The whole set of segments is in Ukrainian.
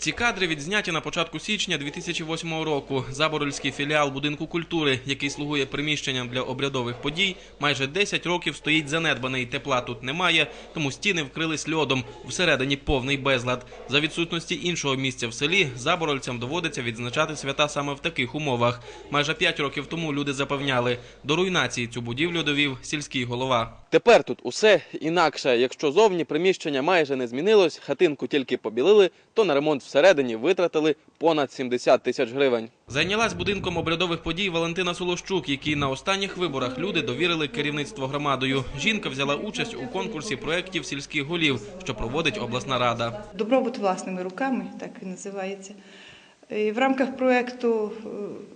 Ці кадри відзняті на початку січня 2008 року. Заборольський філіал будинку культури, який слугує приміщенням для обрядових подій, майже 10 років стоїть занедбаний. Тепла тут немає, тому стіни вкрились льодом. Всередині повний безлад. За відсутності іншого місця в селі заборольцям доводиться відзначати свята саме в таких умовах. Майже 5 років тому люди запевняли, до руйнації цю будівлю довів сільський голова. Тепер тут усе інакше. Якщо зовні приміщення майже не змінилось, хатинку тільки побілили, то на ремонт всередині витратили понад 70 тисяч гривень. Зайнялась будинком обрядових подій Валентина Солощук, якій на останніх виборах люди довірили керівництво громадою. Жінка взяла участь у конкурсі проєктів сільських голів, що проводить обласна рада. Добробут власними руками, так і називається. І в рамках проєкту е,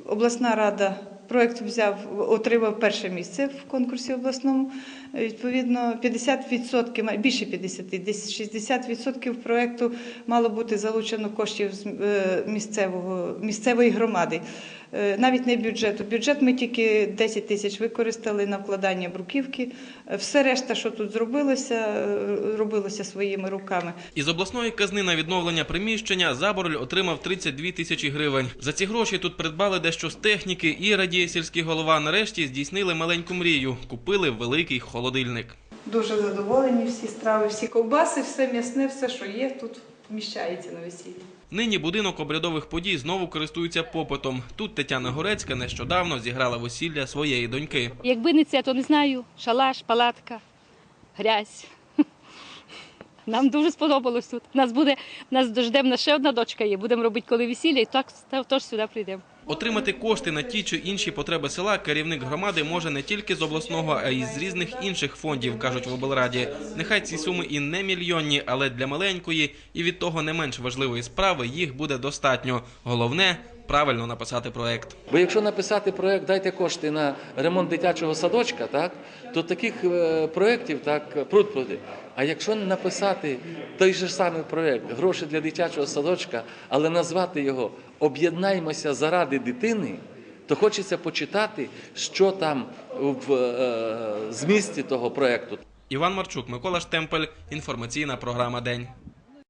обласна рада проєкт взяв, отримав перше місце в конкурсі обласному. Відповідно, 50%, більше 50%, десь 60% проєкту мало бути залучено коштів з е, місцевого, місцевої громади. Е, Навіть не бюджету. Бюджет ми тільки 10 тисяч використали на вкладання бруківки. Все решта, що тут зробилося, е, робилося своїми руками. Із обласної казни на відновлення приміщення Забороль отримав 32 тисячі гривень. За ці гроші тут придбали дещо з техніки і радіє сільський голова. Нарешті здійснили маленьку мрію. Купили великий холодильник. Дуже задоволені всі страви, всі ковбаси, все м'ясне, все, що є, тут вміщається на весіллі. Нині будинок обрядових подій знову користується попитом. Тут Тетяна Горецька нещодавно зіграла весілля своєї доньки. Якби не це, то не знаю. Шалаш, палатка, грязь. Нам дуже сподобалось тут. Нас буде, нас дождемо, ще одна дочка є. Будемо робити коли весілля, і так теж сюди прийдемо. Отримати кошти на ті чи інші потреби села керівник громади може не тільки з обласного, а й з різних інших фондів, кажуть в облраді. Нехай ці суми і не мільйонні, але для маленької і від того не менш важливої справи їх буде достатньо. Головне правильно написати проект. Бо якщо написати проект, дайте кошти на ремонт дитячого садочка, так то таких е, проєктів так пруд пруди. А якщо написати той же самий проєкт гроші для дитячого садочка, але назвати його Об'єднаймося заради дитини, то хочеться почитати, що там в е, змісті того проекту. Іван Марчук, Микола Штемпель. Інформаційна програма День.